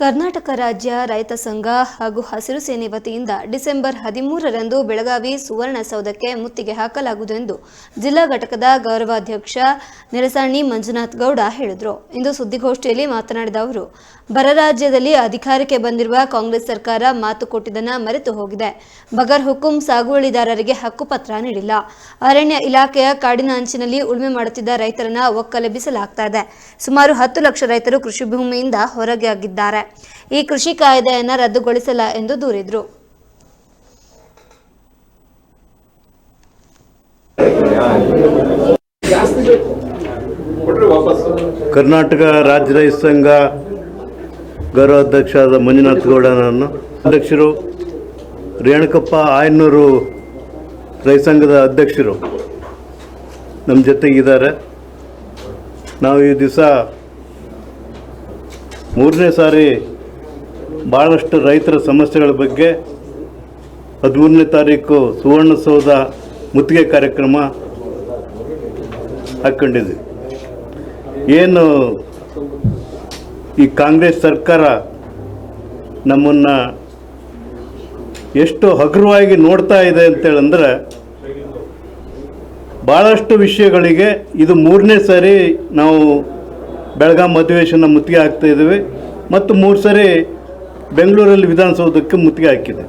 ಕರ್ನಾಟಕ ರಾಜ್ಯ ರೈತ ಸಂಘ ಹಾಗೂ ಹಸಿರು ಸೇನೆ ವತಿಯಿಂದ ಡಿಸೆಂಬರ್ ಹದಿಮೂರರಂದು ಬೆಳಗಾವಿ ಸುವರ್ಣಸೌಧಕ್ಕೆ ಮುತ್ತಿಗೆ ಹಾಕಲಾಗುವುದು ಎಂದು ಜಿಲ್ಲಾ ಘಟಕದ ಗೌರವಾಧ್ಯಕ್ಷ ನಿರಸಾಣಿ ಮಂಜುನಾಥ್ ಗೌಡ ಹೇಳಿದರು. ಇಂದು ಸುದ್ದಿಗೋಷ್ಠಿಯಲ್ಲಿ ಮಾತನಾಡಿದ ಅವರು, ಬರ ರಾಜ್ಯದಲ್ಲಿ ಅಧಿಕಾರಕ್ಕೆ ಬಂದಿರುವ ಕಾಂಗ್ರೆಸ್ ಸರ್ಕಾರ ಮಾತು ಕೊಟ್ಟಿದ್ದನ್ನು ಮರೆತು ಹೋಗಿದೆ. ಬಗರ್ ಹುಕುಂ ಸಾಗುವಳಿದಾರರಿಗೆ ಹಕ್ಕುಪತ್ರ ನೀಡಿಲ್ಲ. ಅರಣ್ಯ ಇಲಾಖೆಯ ಕಾಡಿನ ಅಂಚಿನಲ್ಲಿ ಉಳುಮೆ ಮಾಡುತ್ತಿದ್ದ ರೈತರನ್ನ ಒಕ್ಕಲೆಬ್ಬಿಸಲಾಗ್ತಾ ಇದೆ. ಸುಮಾರು ಹತ್ತು ಲಕ್ಷ ರೈತರು ಕೃಷಿ ಭೂಮಿಯಿಂದ ಹೊರಗೆ ಆಗಿದ್ದಾರೆ ಈ ಕೃಷಿ ಕಾಯ್ದೆಯನ್ನು ರದ್ದುಗೊಳಿಸಲ್ಲ ಎಂದು ದೂರಿದ್ರು. ಕರ್ನಾಟಕ ರಾಜ್ಯ ರೈತ ಸಂಘ ಗೌರವಾಧ್ಯಕ್ಷರಾದ ಮಂಜುನಾಥ್ ಗೌಡನನ್ನು ನಾನು ಅಧ್ಯಕ್ಷರು, ರೇಣುಕಪ್ಪ ಆಯನೂರು ರೈತ ಸಂಘದ ಅಧ್ಯಕ್ಷರು ನಮ್ಮ ಜೊತೆಗಿದ್ದಾರೆ. ನಾವು ಈ ದಿವಸ ಮೂರನೇ ಸಾರಿ ಭಾಳಷ್ಟು ರೈತರ ಸಮಸ್ಯೆಗಳ ಬಗ್ಗೆ ಹದಿಮೂರನೇ ತಾರೀಕು ಸುವರ್ಣಸೌಧ ಮುತ್ತಿಗೆ ಕಾರ್ಯಕ್ರಮ ಹಾಕ್ಕೊಂಡಿದ್ವಿ ಏನು ಈ ಕಾಂಗ್ರೆಸ್ ಸರ್ಕಾರ ನಮ್ಮನ್ನು ಎಷ್ಟು ಹಗುರವಾಗಿ ನೋಡ್ತಾ ಇದೆ ಅಂತೇಳಂದ್ರೆ ಭಾಳಷ್ಟು ವಿಷಯಗಳಿಗೆ ಇದು ಮೂರನೇ ಸಾರಿ ನಾವು ಬೆಳಗಾಂ ಅಧಿವೇಶನ ಮುತ್ತಿಗೆ ಹಾಕ್ತಾ ಇದ್ದೇವೆ. ಮತ್ತು ಮೂರು ಸರಿ ಬೆಂಗಳೂರಲ್ಲಿ ವಿಧಾನಸೌಧಕ್ಕೆ ಮುತ್ತಿಗೆ ಹಾಕಿದೆ.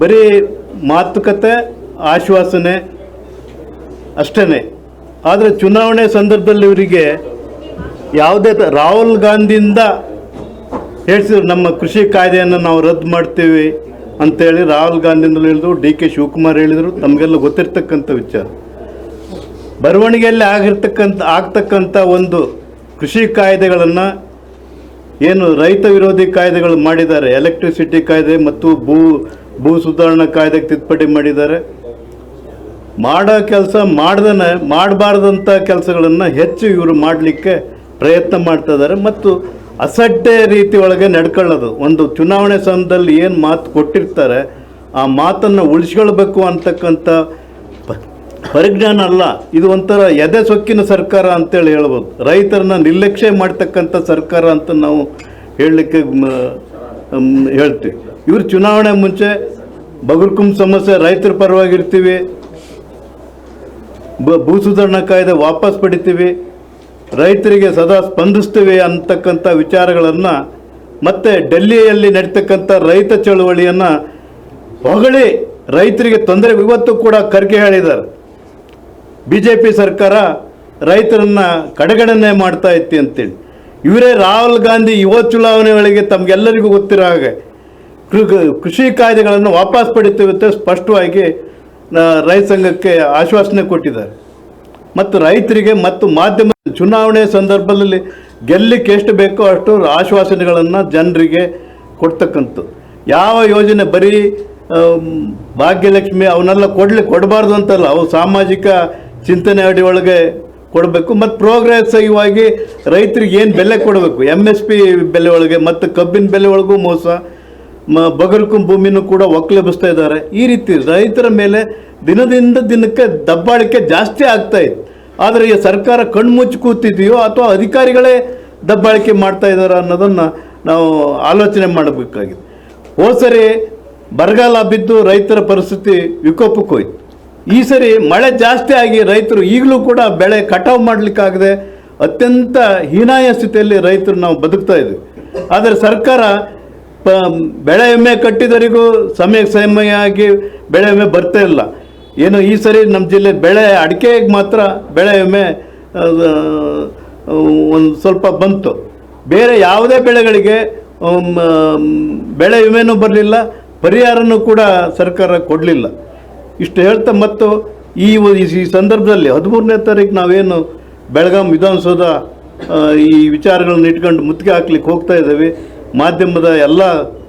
ಬರೀ ಮಾತುಕತೆ, ಆಶ್ವಾಸನೆ ಅಷ್ಟೇ ಆದರೆ ಚುನಾವಣೆ ಸಂದರ್ಭದಲ್ಲಿ ಇವರಿಗೆ ಯಾವುದೇ ರಾಹುಲ್ ಗಾಂಧಿಯಿಂದ ಹೇಳ್ಸಿದ್ರು, ನಮ್ಮ ಕೃಷಿ ಕಾಯ್ದೆಯನ್ನು ನಾವು ರದ್ದು ಮಾಡ್ತೀವಿ ಅಂತೇಳಿ ರಾಹುಲ್ ಗಾಂಧಿಯಿಂದಲೂ ಹೇಳಿದ್ರು, ಡಿ ಕೆ ಶಿವಕುಮಾರ್ ಹೇಳಿದರು ತಮಗೆಲ್ಲ ಗೊತ್ತಿರ್ತಕ್ಕಂಥ ವಿಚಾರ. ಬರವಣಿಗೆಯಲ್ಲಿ ಆಗಿರ್ತಕ್ಕಂಥ, ಆಗ್ತಕ್ಕಂಥ ಒಂದು ಕೃಷಿ ಕಾಯ್ದೆಗಳನ್ನು ಏನು ರೈತ ವಿರೋಧಿ ಕಾಯ್ದೆಗಳು ಮಾಡಿದ್ದಾರೆ. ಎಲೆಕ್ಟ್ರಿಸಿಟಿ ಕಾಯ್ದೆ ಮತ್ತು ಭೂ ಭೂ ಸುಧಾರಣಾ ಕಾಯ್ದೆಗೆ ತಿದ್ದುಪಡಿ ಮಾಡಿದ್ದಾರೆ. ಮಾಡೋ ಕೆಲಸ ಮಾಡ್ದೇ ಮಾಡಬಾರ್ದಂಥ ಕೆಲಸಗಳನ್ನು ಹೆಚ್ಚು ಇವರು ಮಾಡಲಿಕ್ಕೆ ಪ್ರಯತ್ನ ಮಾಡ್ತಾ ಇದ್ದಾರೆ. ಮತ್ತು ಅಸಡ್ಡೆ ರೀತಿ ಒಳಗೆ ನಡ್ಕೊಳ್ಳೋದು. ಒಂದು ಚುನಾವಣೆ ಸಮಯದಲ್ಲಿ ಏನು ಮಾತು ಕೊಟ್ಟಿರ್ತಾರೆ, ಆ ಮಾತನ್ನು ಉಳಿಸ್ಕೊಳ್ಬೇಕು ಅಂತಕ್ಕಂಥ ಪರಿಜ್ಞಾನ ಅಲ್ಲ ಇದು ಒಂಥರ ಎದೆ ಸೊಕ್ಕಿನ ಸರ್ಕಾರ ಅಂತೇಳಿ ಹೇಳ್ಬೋದು. ರೈತರನ್ನ ನಿರ್ಲಕ್ಷ್ಯ ಮಾಡ್ತಕ್ಕಂಥ ಸರ್ಕಾರ ಅಂತ ನಾವು ಹೇಳಲಿಕ್ಕೆ ಹೇಳ್ತೀವಿ. ಇವರು ಚುನಾವಣೆ ಮುಂಚೆ ಬಗುರ್ಕುಂ ಸಮಸ್ಯೆ, ರೈತರ ಪರವಾಗಿರ್ತೀವಿ. ಬ- ಭೂ ಸುಧಾರಣಾ ಕಾಯ್ದೆ ವಾಪಸ್ ಪಡಿತೀವಿ. ರೈತರಿಗೆ ಸದಾ ಸ್ಪಂದಿಸ್ತೀವಿ ಅಂತಕ್ಕಂಥ ವಿಚಾರಗಳನ್ನು ಮತ್ತು ಡೆಲ್ಲಿಯಲ್ಲಿ ನಡೀತಕ್ಕಂಥ ರೈತ ಚಳುವಳಿಯನ್ನು ಹೊಗಳಿ ರೈತರಿಗೆ ತೊಂದರೆ, ಇವತ್ತು ಕೂಡ ಖರ್ಗೆ ಹೇಳಿದ್ದಾರೆ. ಬಿ ಜೆ ಪಿ ಸರ್ಕಾರ ರೈತರನ್ನ ಕಡೆಗಣನೆ ಮಾಡ್ತಾ ಇತ್ತು ಅಂತೇಳಿ. ಇವರೇ ರಾಹುಲ್ ಗಾಂಧಿ ಯುವ ಚುನಾವಣೆ ಒಳಗೆ ತಮಗೆಲ್ಲರಿಗೂ ಗೊತ್ತಿರೋ ಹಾಗೆ ಕೃಷಿ ಕಾಯ್ದೆಗಳನ್ನು ವಾಪಸ್ ಪಡಿತೀವಿ ಸ್ಪಷ್ಟವಾಗಿ ರೈತ ಸಂಘಕ್ಕೆ ಆಶ್ವಾಸನೆ ಕೊಟ್ಟಿದ್ದಾರೆ. ಮತ್ತು ರೈತರಿಗೆ ಮತ್ತು ಮಾಧ್ಯಮ ಚುನಾವಣೆ ಸಂದರ್ಭದಲ್ಲಿ ಗೆಲ್ಲಕ್ಕೆ ಎಷ್ಟು ಬೇಕೋ ಅಷ್ಟು ಆಶ್ವಾಸನೆಗಳನ್ನು ಜನರಿಗೆ ಕೊಡ್ತಕ್ಕಂಥದ್ದು. ಯಾವ ಯೋಜನೆ ಬರೀ ಭಾಗ್ಯಲಕ್ಷ್ಮಿ ಅವನ್ನೆಲ್ಲ ಕೊಡಲಿ, ಕೊಡಬಾರ್ದು ಅಂತಲ್ಲ, ಅವು ಸಾಮಾಜಿಕ ಚಿಂತನೆ ಅಡಿ ಒಳಗೆ ಕೊಡಬೇಕು. ಮತ್ತು ಪ್ರೋಗ್ರೆಸಿವಾಗಿ ರೈತರಿಗೆ ಏನು ಬೆಲೆ ಕೊಡಬೇಕು? ಎಂ ಎಸ್ ಪಿ ಬೆಲೆ ಒಳಗೆ ಮತ್ತು ಕಬ್ಬಿನ ಬೆಲೆ ಒಳಗೂ ಮೋಸ. ಮ, ಬಗರ್ಕು ಭೂಮಿನೂ ಕೂಡ ಒಕ್ಕಲೆಬಿಸ್ತಾ ಇದ್ದಾರೆ. ಈ ರೀತಿ ರೈತರ ಮೇಲೆ ದಿನದಿಂದ ದಿನಕ್ಕೆ ದಬ್ಬಾಳಿಕೆ ಜಾಸ್ತಿ ಆಗ್ತಾ ಇತ್ತು. ಆದರೆ ಈ ಸರ್ಕಾರ ಕಣ್ಮುಚ್ಚಿ ಕೂತಿದೆಯೋ ಅಥವಾ ಅಧಿಕಾರಿಗಳೇ ದಬ್ಬಾಳಿಕೆ ಮಾಡ್ತಾ ಇದ್ದಾರೆ ಅನ್ನೋದನ್ನು ನಾವು ಆಲೋಚನೆ ಮಾಡಬೇಕಾಗಿದೆ. ಹೋದ ಸರಿ ಬರಗಾಲ ಬಿದ್ದು ರೈತರ ಪರಿಸ್ಥಿತಿ ವಿಕೋಪಕ್ಕೆ ಹೋಯ್ತು. ಈ ಸರಿ ಮಳೆ ಜಾಸ್ತಿ ಆಗಿ ರೈತರು ಈಗಲೂ ಕೂಡ ಬೆಳೆ ಕಟಾವು ಮಾಡಲಿಕ್ಕಾಗದೆ ಅತ್ಯಂತ ಹೀನಾಯ ಸ್ಥಿತಿಯಲ್ಲಿ ರೈತರು ನಾವು ಬದುಕ್ತಾ ಇದ್ದೀವಿ ಆದರೆ ಸರ್ಕಾರ ಪ, ಬೆಳೆ ವಿಮೆ ಕಟ್ಟಿದವರಿಗೂ ಸಮಯಕ್ಕೆ ಸಮಯ ಆಗಿ ಬೆಳೆ ವಿಮೆ ಬರ್ತಾ ಇಲ್ಲ. ಏನು ಈ ಸರಿ ನಮ್ಮ ಜಿಲ್ಲೆ ಬೆಳೆ ಅಡಿಕೆಗೆ ಮಾತ್ರ ಬೆಳೆ ವಿಮೆ ಒಂದು ಸ್ವಲ್ಪ ಬಂತು. ಬೇರೆ ಯಾವುದೇ ಬೆಳೆಗಳಿಗೆ ಬೆಳೆ ವಿಮೆನೂ ಬರಲಿಲ್ಲ, ಪರಿಹಾರನೂ ಕೂಡ ಸರ್ಕಾರ ಕೊಡಲಿಲ್ಲ. ಇಷ್ಟು ಹೇಳ್ತಾ ಮತ್ತು ಈ ಈ ಸಂದರ್ಭದಲ್ಲಿ ಹದಿಮೂರನೇ ತಾರೀಕು ನಾವೇನು ಬೆಳಗಾಂ ವಿಧಾನಸೌಧ ಈ ವಿಚಾರಗಳನ್ನು ಇಟ್ಕೊಂಡು ಮುತ್ತಿಗೆ ಹಾಕ್ಲಿಕ್ಕೆ ಹೋಗ್ತಾ ಇದ್ದೇವೆ. ಮಾಧ್ಯಮದ ಎಲ್ಲ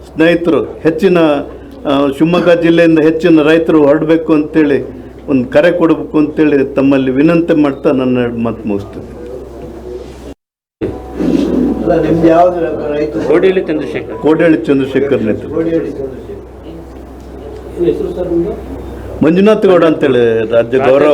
ಸ್ನೇಹಿತರು ಹೆಚ್ಚಿನ ಶಿವಮೊಗ್ಗ ಜಿಲ್ಲೆಯಿಂದ ಹೆಚ್ಚಿನ ರೈತರು ಹೊರಡಬೇಕು ಅಂತೇಳಿ ಒಂದು ಕರೆ ಕೊಡಬೇಕು ಅಂತೇಳಿ ತಮ್ಮಲ್ಲಿ ವಿನಂತಿ ಮಾಡ್ತಾ ನನ್ನ ಮಾತು ಮುಗಿಸ್ತೇನೆ. ಕೋಡಿಯಲ್ಲಿ ಚಂದ್ರಶೇಖರ್ ಕೋಡಳ್ಳಿ ಚಂದ್ರಶೇಖರ್. ನೇತೃತ್ವ ಕೋಡಿಹಳ್ಳಿ ಚಂದ್ರಶೇಖರ್. ಮಂಜುನಾಥ್ ಗೌಡ ಅಂತೇಳಿ ರಾಜ್ಯ ಗೌರವ.